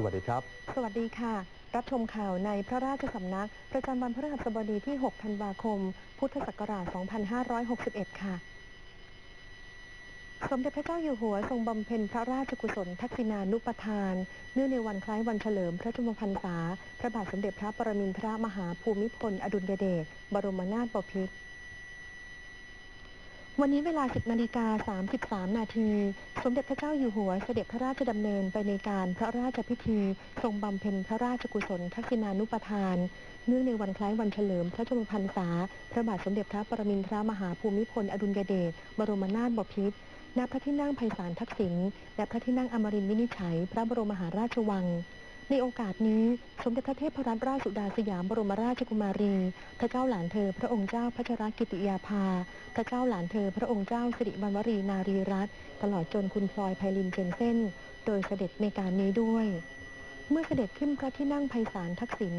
สวัสดีครับ สวัสดีค่ะ รับชมข่าวในพระราชสำนัก ประจำวันพฤหัสบดีที่ 6 ธันวาคม พุทธศักราช 2561 ค่ะ สมเด็จพระเจ้าอยู่หัวทรงบำเพ็ญพระราชกุศลทักษิณานุปทาน เนื่องในวันคล้ายวันเฉลิมพระชนมพรรษา พระบาทสมเด็จพระปรมินทรมหาภูมิพล อดุลยเดช บรมนาถบพิตร วันนี้เวลา 10นาฬิกา33 นาที สมเด็จพระเจ้าอยู่หัวเสด็จพระราชดำเนินไปในการพระราชพิธี ทรงบำเพ็ญพระราชกุศลทักษิณานุปทาน เนื่องในวันคล้ายวันเฉลิมพระชนมพรรษา พระบาทสมเด็จพระปรมินทรมหาภูมิพลอดุลยเดช บรมนาถบพิตร ณ พระที่นั่งไพศาลทักษิณ และพระที่นั่งอมรินทร์วินิจฉัย พระบรมมหาราชวัง ในโอกาสนี้สมเด็จพระเทพรัตนราชสุดาสยามบรมราชกุมารี พระเจ้าหลานเธอ พระองค์เจ้าพัชรกิติยาภา พระเจ้าหลานเธอ พระองค์เจ้าสิริวัณวรีนารีรัตน์ตลอดจนคุณพลอยไพลินเจนเซ่นโดยเสด็จในการนี้ด้วย เมื่อเสด็จขึ้นพระที่นั่งไพศาลทักษิณ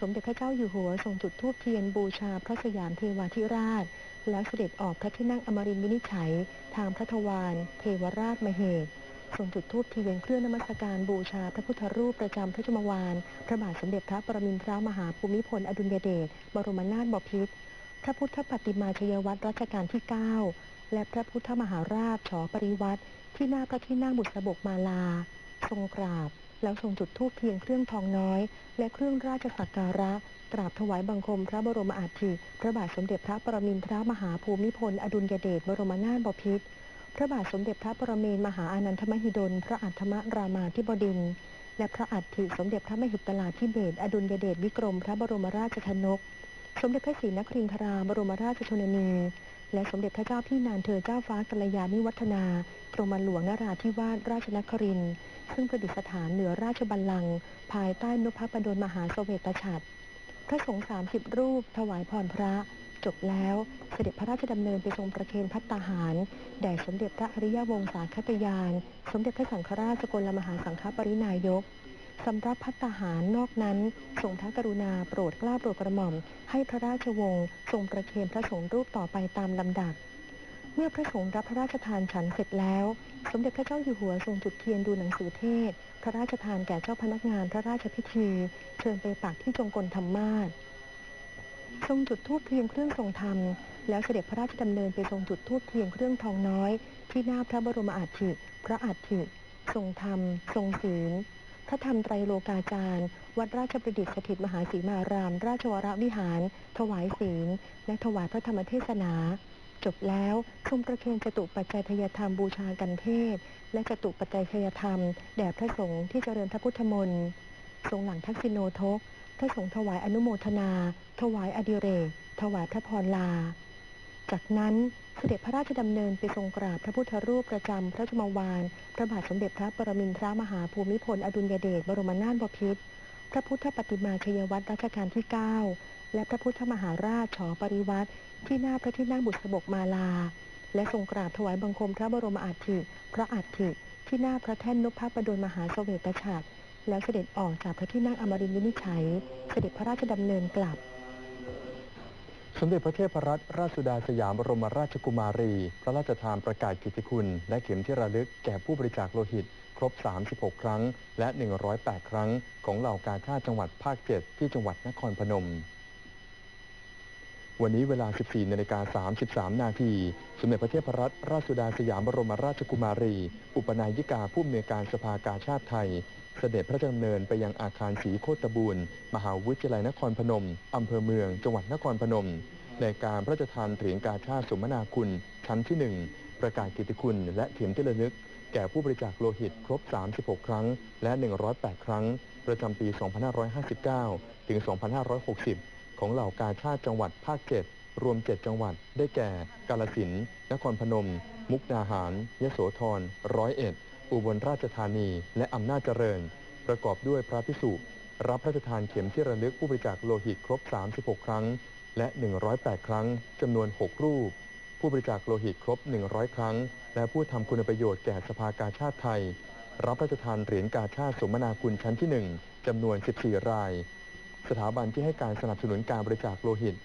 สมเด็จพระเจ้าอยู่หัวทรงจุดธูปเทียนบูชาพระสยามเทวาธิราช แล้วเสด็จออกพระที่นั่งอมรินทร์วินิจฉัย ทางพระทวารเทวราชมเหตุ ทรงจุดธูปเทียนเครื่องนมัสการบูชาพระพุทธรูปประจำพระชมวาน พระบาทสมเด็จพระปรมินทรมหาภูมิพลอดุลยเดชบรมนาถบพิตรพระพุทธปฏิมาชยวัตรรัชกาลที่ 9 และพระพุทธมหาราชฉอปริวัติที่หน้าพระที่นั่งบุษบกมาลา ทรงกราบ แล้วทรงจุดธูปเทียนเครื่องทองน้อย และเครื่องราชสักการะกราบถวายบังคมพระบรมอาทิพระบาทสมเด็จพระปรมินทรมหาภูมิพลอดุลยเดชบรมนาถบพิตร ระบาทสมเด็จพระปรเมนมหาอานันทมหิดล พระอัฏฐมรามาธิบดิน และพระอัฐิสมเด็จพระมหิตลาธิเบศอดุลยเดชวิกรม พระบรมราชชนก สมเด็จพระศรีนครินทราบรมราชชนนี และสมเด็จพระเจ้าพี่นางเธอเจ้าฟ้ากัลยาณิวัฒนากรมหลวงนราธิวาสราชนครินทร์ซึ่งประดิษฐานเหนือราชบัลลังก์ภายใต้นพประดลมหาเสวตฉัตรพระสงฆ์สามสิบรูป ถวายพรพระ จบแล้วเสด็จพระราชดำเนินไปทรงประเคนพัตตาหาร แด่สมเด็จพระอริยวงศาคตยาน สมเด็จพระสังฆราชสกลมหาสังฆปรินายกสำหรับพัตตาหารนอกนั้นทรงพระกรุณาโปรดกล้าโปรดกระหม่อม ให้พระราชวงศ์ทรงประเคนพระสงฆ์รูปต่อไปตามลำดับ เมื่อพระสงฆ์รับพระราชทานฉันเสร็จแล้ว สมเด็จพระเจ้าอยู่หัวทรงจุดเทียนดูหนังสือเทศ พระราชทานแก่เจ้าพนักงานพระราชพิธี เชิญไปปักที่จงกรธรรมาส ทรงจุดธูปเทียนเครื่องทรงธรรม แล้วเสด็จพระราชดำเนินไปทรงจุดธูปเทียนเครื่องทองน้อย ที่หน้าพระบรมอาทิพระอาทิทรงธรรม ทรงศีลพระธรรมไตรโลกาจารย์ วัดราชประดิษฐ์สถิตมหาศีมาราม ราชวรวิหาร ถวายศีล และถวายพระธรรมเทศนา จบแล้วทรงประเคนจตุปัจจัยทยธรรมบูชากันเทศ และจตุปัจจัยทยธรรม แด่พระสงฆ์ที่เจริญพระพุทธมนต์ทรงหลังทักษิโนทก พระสงฆ์ถวายอนุโมทนา ถวายอดิเรก ถวายพระพรลา จากนั้นเสด็จพระราชดำเนินไปทรงกราบพระพุทธรูปประจำพระชมวาน พระบาทสมเด็จพระปรมินทรมหาภูมิพลอดุลยเดชบรมนาถบพิตรพระพุทธปฏิมาชยวัตรรัชกาลที่ 9 และพระพุทธมหาราชฉอปริวัติที่หน้าพระที่นั่งบุษบกมาลา และทรงกราบถวายบังคมพระบรมอาทิพระอัฐิที่หน้าพระแท่นนพประดลมหาสเสวตฉัตร แล้วเสด็จออกจากพระที่นั่งอมรินทร์วินิจฉัย เสด็จพระราชดำเนินกลับ สมเด็จพระเทพรัตนราชสุดาสยามบรมราชกุมารี พระราชทานประกาศกิตติคุณ และเข็มที่ระลึกแก่ผู้บริจาคโลหิต ครบ 36 ครั้ง และ 108 ครั้ง ของเหล่ากาชาติจังหวัดภาค 7 ที่จังหวัดนครพนม วันนี้เวลา 14นาฬิกา33 นาที สมเด็จพระเทพรัตนราชสุดาสยามบรมราชกุมารี อุปนายิกาผู้อำนวยการสภากาชาติไทย เสด็จพระดำเนินไปยังอาคารศรีโคตบูรณ์มหาวิทยาลัยนครพนม อำเภอเมือง จังหวัดนครพนม ในการพระราชทานเหรียญกาชาติสมนาคุณ ชั้นที่ 1 ประกาศกิตติคุณ และเข็มที่ระลึก แก่ผู้บริจาคโลหิตครบ 36 ครั้ง และ 108 ครั้ง ประจำปี 2559 ถึง 2560 ของเหล่ากาชาติจังหวัดภาค7รวม 7 จังหวัด ได้แก่ กาลสินธุ์นครพนม มุกดาหาร ยโสธร ร้อยเอ็ด อุบลราชธานี และอำนาจเจริญ ประกอบด้วยพระพิสุรับพระราชทานเข็มที่ระลึกผู้บริจาคโลหิตครบ 36 ครั้ง และ 108 ครั้ง จำนวน 6 รูป ผู้บริจาคโลหิตครบ 100 ครั้ง และผู้ทำคุณประโยชน์แก่สภากาชาติไทย รับพระราชทานเหรียญกาชาติสมนาคุณชั้นที่ 1จำนวน 14 ราย สถาบันที่ให้การสนับสนุนการบริจาคโลหิต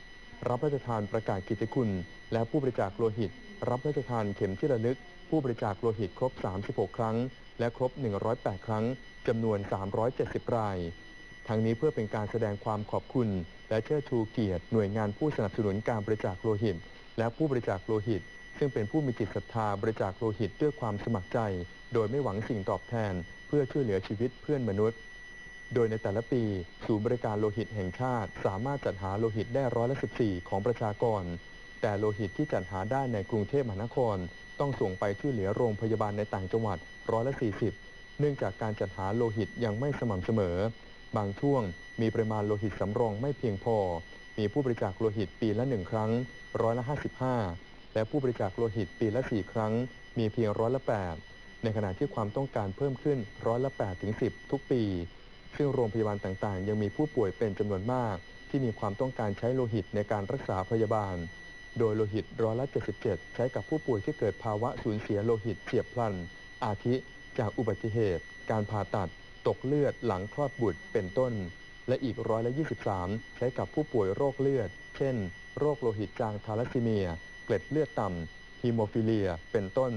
รับพระราชทานประกาศกิจคุณ และผู้บริจาคโลหิต รับพระราชทานเข็มที่ระลึก ผู้บริจาคโลหิตครบ 36 ครั้ง และครบ 108 ครั้งจำนวน 370 ราย ทั้งนี้เพื่อเป็นการแสดงความขอบคุณ และเชิดชูเกียรติหน่วยงานผู้สนับสนุนการบริจาคโลหิต และผู้บริจาคโลหิต ซึ่งเป็นผู้มีจิตศรัทธาบริจาคโลหิตด้วยความสมัครใจ โดยไม่หวังสิ่งตอบแทน เพื่อช่วยเหลือชีวิตเพื่อนมนุษย์ โดยในแต่ละปี ศูนย์บริการโลหิตแห่งชาติ สามารถจัดหาโลหิตได้ร้อยละ14 ของประชากร แต่โลหิตที่จัดหาได้ในกรุงเทพมหานคร ต้องส่งไปช่วยเหลือโรงพยาบาลในต่างจังหวัดร้อยละ40 เนื่องจากการจัดหาโลหิตยังไม่สม่ำเสมอ บางช่วงมีปริมาณโลหิตสำรองไม่เพียงพอ มีผู้บริจาคโลหิตปีละหนึ่งครั้งร้อยละ55 และผู้บริจาคโลหิตปีละ 4 ครั้ง มีเพียงร้อยละ8ในขณะที่ความต้องการเพิ่มขึ้นร้อยละ8ถึง10 ทุกปี ซึ่งโรงพยาบาลต่างๆ ยังมีผู้ป่วยเป็นจำนวนมาก ที่มีความต้องการใช้โลหิตในการรักษาพยาบาล โดยโลหิตร้อยละ77 ใช้กับผู้ป่วยที่เกิดภาวะสูญเสียโลหิตเฉียบพลัน อาทิ จากอุบัติเหตุ การผ่าตัด ตกเลือดหลังคลอดบุตรเป็นต้น และอีกร้อยละ23 ใช้กับผู้ป่วยโรคเลือด เช่น โรคโลหิตจางทาลัสซีเมีย เกล็ดเลือดต่ำฮีโมฟิเลีย เป็นต้น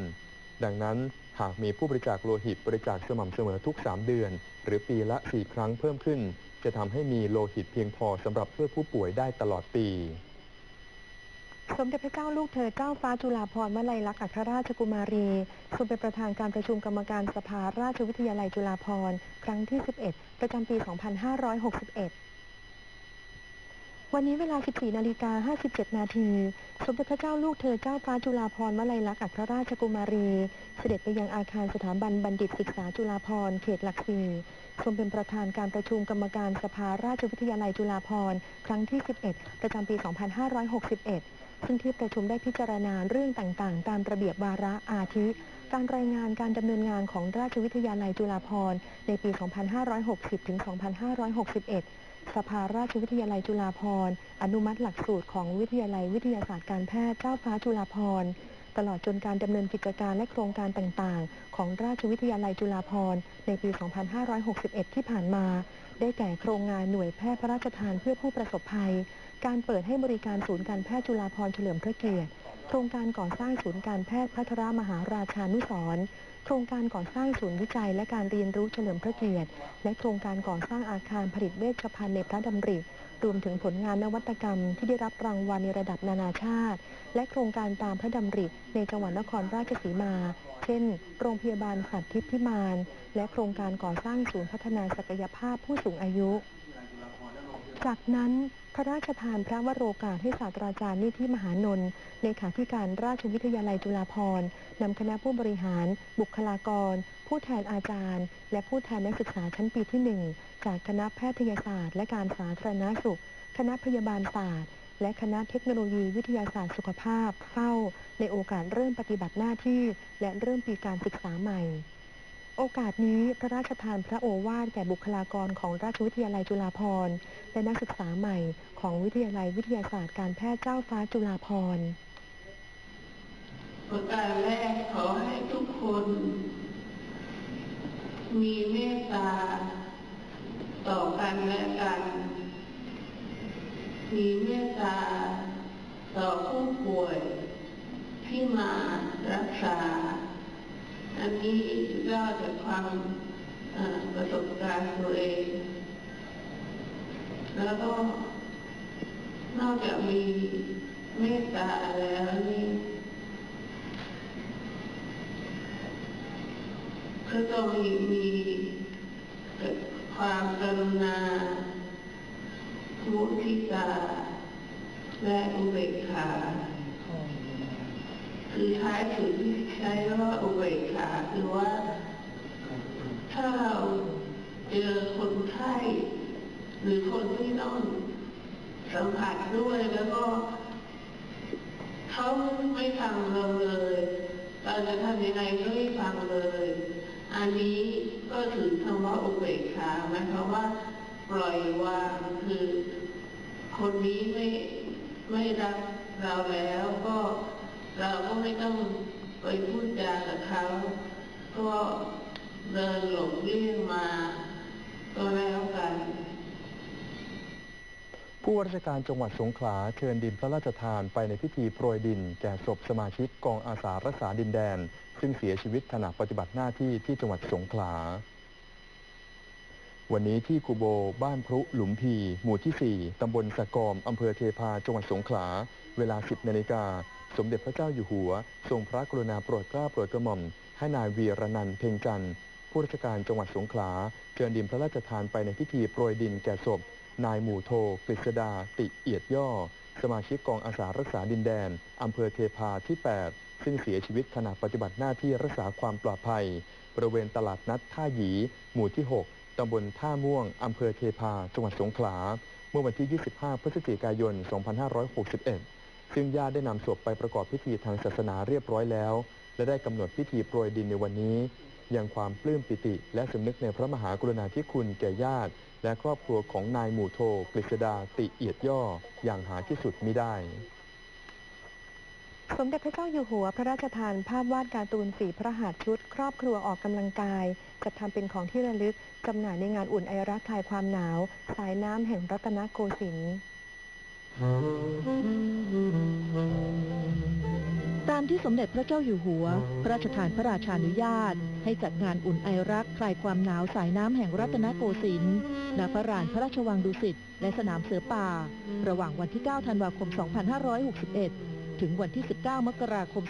ดังนั้น หากมีผู้บริจาคโลหิตบริจาคสม่ำเสมอทุก 3 เดือน หรือปีละ 4 ครั้งเพิ่มขึ้น จะทำให้มีโลหิตเพียงพอสำหรับช่วยผู้ป่วยได้ตลอดปีสมเด็จพระเจ้าลูกเธอเจ้าฟ้าจุฬาภรณ์วลัยลักษณ์อัครราชกุมารีทรงเป็นประธานการประชุมกรรมการสภาราชวิทยาลัยจุฬาภรณ์ครั้งที่ 11 ประจำปี 2561 วันนี้เวลา 14 นาฬิกา 57 นาที สมเด็จพระเจ้าลูกเธอเจ้าฟ้าจุฬาภรณ์วลัยลักษณ์อัครราชกุมารี เสด็จไปยังอาคารสถาบันบัณฑิตศึกษาจุฬาภรณ์เขตหลักสี่ทรงเป็นประธานการประชุมกรรมการสภาราชวิทยาลัยจุฬาภรณ์ครั้งที่ 11 ประจำปี 2561 ซึ่งที่ประชุมได้พิจารณาเรื่องต่างๆ ตามระเบียบวาระอาทิ การรายงานการดำเนินงานของราชวิทยาลัยจุฬาภรณ์ในปี 2560 ถึง 2561 สภาราชวิทยาลัยจุฬาภรณ์อนุมัติหลักสูตรของวิทยาลัยวิทยาศาสตร์การแพทย์เจ้าฟ้าจุฬาภรณ์ตลอดจนการดำเนินกิจการและโครงการต่างๆ ของราชวิทยาลัยจุฬาภรณ์ในปี 2561 ที่ผ่านมา ได้แก่โครงงานหน่วยแพทย์พระราชทานเพื่อผู้ประสบภัย การเปิดให้บริการศูนย์การแพทย์จุฬาภรณ์เฉลิมพระเกียรติ โครงการก่อสร้างศูนย์การแพทย์พัทรมหาราชานุสรณ์โครงการก่อสร้างศูนย์วิจัยและการเรียนรู้เฉลิมพระเกียรติ และโครงการก่อสร้างอาคารผลิตเวชภัณฑ์ในพระดำริรวมถึงผลงานนวัตกรรมที่ได้รับรางวัลในระดับนานาชาติ และโครงการตามพระดำริในจังหวัดนครราชสีมา เช่น โรงพยาบาลสัตว์ทิพย์พิมาน และโครงการก่อสร้างศูนย์พัฒนาศักยภาพผู้สูงอายุ จากนั้น ระราชทานพระวโรกาสให้ศาสตราจารย์นิธิมหานนท์เลขาธิการราชวิทยาลัยจุฬาภรณ์นำคณะผู้บริหาร บุคลากร ผู้แทนอาจารย์ และผู้แทนนักศึกษาชั้นปีที่หนึ่งจากคณะแพทยศาสตร์ และการสาธารณสุข คณะพยาบาลศาสตร์ และคณะเทคโนโลยีวิทยาศาสตร์สุขภาพ เข้า ในโอกาสเริ่มปฏิบัติหน้าที่ และเริ่มปีการศึกษาใหม่ โอกาสนี้พระราชทานพระโอวาทแก่บุคลากรของราชวิทยาลัยจุฬาภรณ์และนักศึกษาใหม่ของวิทยาลัยวิทยาศาสตร์การแพทย์เจ้าฟ้าจุฬาภรณ์ประการแรกขอให้ทุกคน มีเมตตา ต่อกันและกัน มีเมตตา ต่อผู้ป่วยที่มารักษา อันนี้เล่าจากความประสบการณ์ตัวเอง แล้วก็นอกจากมีเมตตาแล้วนี่ก็ต้องมีมีความกรุณามุทิตาและอุเบกขา คือท้ายสุดที่ใช้ว่าอุเบกขาคือว่า ถ้าเราเจอคนไข้หรือคนที่ต้องสัมผัสด้วยแล้วก็เขาไม่ฟังเราเลยเราจะทำยังไงก็ไม่ฟังเลย อันนี้ก็ถือคำว่าอุเบกขาหมายความว่าปล่อยวางคือ คนนี้ไม่ไม่รักเราแล้วก็ เราก็ไม่ต้องไปพูดจากับเขาก็เดินหลบเลี่ยงมาก็แล้วกันผู้ว่าราชการจังหวัดสงขลาเชิญดินพระราชทานไปในพิธีโปรยดิน แก่ศพสมาชิกกองอาสารักษาดินแดน ซึ่งเสียชีวิตขณะปฏิบัติหน้าที่ที่จังหวัดสงขลา วันนี้ที่กูโบบ้านพรุหลุมพี หมู่ที่ 4 ตำบลสะกอม อำเภอเทพา จังหวัดสงขลา เวลา 10นาฬิกา สมเด็จพระเจ้าอยู่หัว ทรงพระกรุณาโปรดเกล้าโปรดกระหม่อม ให้นายวีรนันท์เพ็งจันทร์ผู้ราชการจังหวัดสงขลาเชิญดินพระราชทานไปในพิธีโปรยดินแก่ศพ นายหมู่โทกฤษดา ติเอียดย่อ สมาชิกกองอาสารักษาดินแดน อำเภอเทพาที่ 8 ซึ่งเสียชีวิตขณะปฏิบัติหน้าที่รักษาความปลอดภัย บริเวณตลาดนัดท่าหยี หมู่ที่ 6 ตำบลท่าม่วง อำเภอเทพา จังหวัดสงขลา เมื่อวันที่ 25 พฤศจิกายน 2561 ซึ่งญาติได้นำศพไปประกอบพิธีทางศาสนาเรียบร้อยแล้ว และได้กำหนดพิธีโปรยดินในวันนี้ยังความปลื้มปิติ และสำนึกในพระมหากรุณาธิคุณแก่ญาติ และครอบครัวของนายหมู่โทกฤษดาติเอียดย่อ อย่างหาที่สุดมิได้ สมเด็จพระเจ้าอยู่หัวพระราชทานภาพวาดการ์ตูนสีพระหัตถ์ชุด ครอบครัวออกกำลังกาย จัดทำเป็นของที่ระลึกจำหน่ายในงานอุ่นไอรักคลายความหนาว สายน้ำแห่งรัตนโกสินทร์ ตามที่สมเด็จพระเจ้าอยู่หัว พระราชทานพระราชานุญาต ให้จัดงานอุ่นไอรักคลายความหนาวสายน้ำแห่งรัตนโกสินทร์ณพระลานพระราชวังดุสิตและสนามเสือป่า ระหว่างวันที่ 9 ธันวาคม 2561 ถึงวันที่ 19 มกราคม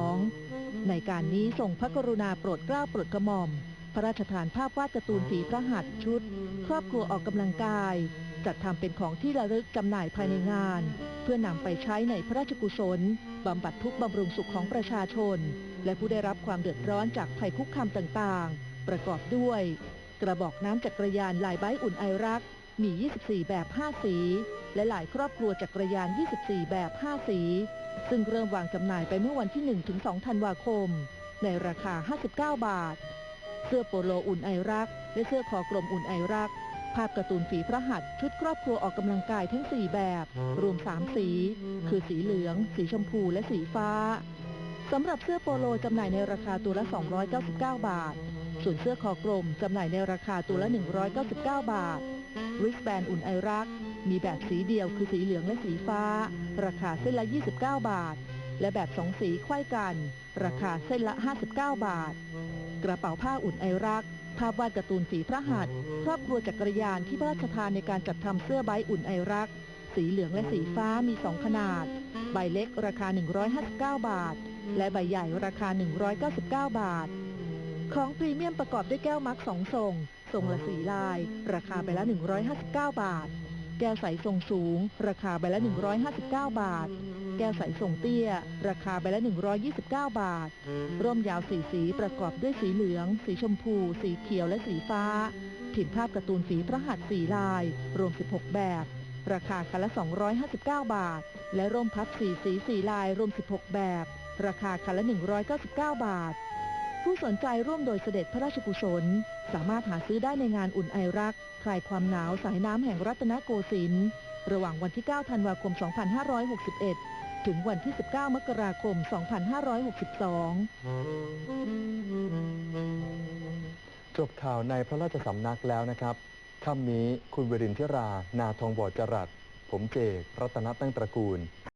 2562 ในการนี้ทรงพระกรุณาโปรดเกล้าโปรดกระหม่อม พระราชทานภาพวาดการ์ตูนฝีพระหัตถ์ชุด ครอบครัวออกกำลังกาย จัดทำเป็นของที่ระลึกจำหน่ายภายในงาน เพื่อนำไปใช้ในพระราชกุศลบำบัดทุกข์บำรุงสุขของประชาชน และผู้ได้รับความเดือดร้อนจากภัยคุกคามต่างๆ ประกอบด้วย กระบอกน้ำจักรยานลายใบอุ่นไอรัก มี 24 แบบ 5 สี และหลายครอบครัวจักรยาน 24 แบบ 5 สี ซึ่งเริ่มวางจำหน่ายไปเมื่อวันที่ 1-2 ธันวาคม ในราคา 59 บาท เสื้อโปโลอุ่นไอรัก และเสื้อคอกลมอุ่นไอรัก ภาพการ์ตูนฝีพระหัตถ์ชุดครอบครัวออกกำลังกายทั้ง 4 แบบ รวม 3 สี คือสีเหลือง สีชมพูและสีฟ้าสำหรับเสื้อโปโลจำหน่ายในราคาตัวละ 299 บาท ส่วนเสื้อคอกลมจำหน่ายในราคาตัวละ 199 บาท ริสแบนอุ่นไอรัก มีแบบสีเดียวคือสีเหลืองและสีฟ้า ราคาเส้นละ 29 บาท และแบบสองสีไขว้กัน ราคาเส้นละ 59 บาท กระเป๋าผ้าอุ่นไอรัก ภาพวาดการ์ตูนฝีพระหัตถ์ครอบครัวจักรยานที่พระราชทานในการจัดทำเสื้อใบอุ่นไอรัก สีเหลืองและสีฟ้ามี 2 ขนาด ใบเล็กราคา 159 บาท และใบใหญ่ราคา 199 บาท ของพรีเมียมประกอบด้วยแก้วมักสองทรง ทรงละสีลาย ราคาใบละ 159 บาท แก้วใสทรงสูง ราคาใบละ 159 บาท แก้วใสทรงเตี้ย ราคาใบละ 129 บาท ร่มยาวสีสีประกอบด้วยสีเหลือง สีชมพู สีเขียวและสีฟ้าพิมพ์ภาพการ์ตูนฝีพระหัตถ์สีลาย รวม 16 แบบ ราคาคันละ 259 บาท และร่มพับสีสีสีลาย รวม 16 แบบ ราคาคันละ 199 บาท ผู้สนใจร่วมโดยเสด็จพระราชกุศล สามารถหาซื้อได้ในงานอุ่นไอรักคลายความหนาวสายน้ำแห่งรัตนโกสินทร์ระหว่างวันที่ 9 ธันวาคม 2561 ถึงวันที่ 19 มกราคม 2562 จบข่าวในพระราชสำนักแล้วนะครับค่ำนี้คุณวรินทรา นาทองบอดจรัส ผมเจกรัตนตั้งตระกูล